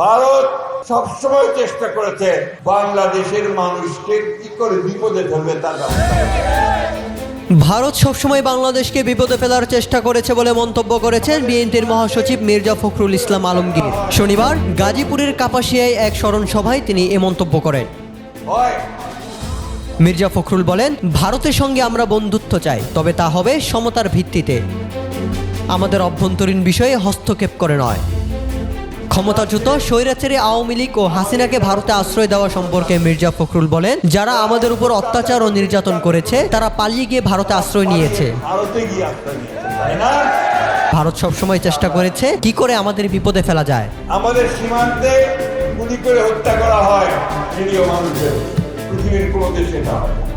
ভারত সবসময় চেষ্টা করেছে বাংলাদেশের মানুষকে কি করে বিপদে ফেলবে তার ভারত সবসময় বাংলাদেশকে বিপদে ফেলার চেষ্টা করেছে বলে মন্তব্য করেছেন বিএনপির মহাসচিব মির্জা ফখরুল ইসলাম আলমগীর। শনিবার গাজীপুরের কাপাসিয়ায় এক স্মরণ সভায় তিনি এ মন্তব্য করেন। মির্জা ফখরুল বলেন ভারতের সঙ্গে আমরা বন্ধুত্ব চাই তবে তা হবে সমতার ভিত্তিতে। আমাদের অভ্যন্তরীণ বিষয়ে হস্তক্ষেপ করে নয়। ক্ষমতাচ্যুত স্বৈরাচারী আওয়ামী লীগ ও হাসিনাকে ভারতে আশ্রয় দেওয়া সম্পর্কে মির্জা ফখরুল বলেন যারা আমাদের উপর অত্যাচার ও নির্যাতন করেছে তারা পালিয়ে গিয়ে ভারতে আশ্রয় নিয়েছে। ভারতে সবসময় চেষ্টা করেছে কি করে আমাদের বিপদে ফেলা যায়। আমাদের সীমান্তে গুলি করে হত্যা করা হয় মানুষের পৃথিবীর কোনো দেশে না হয়। না।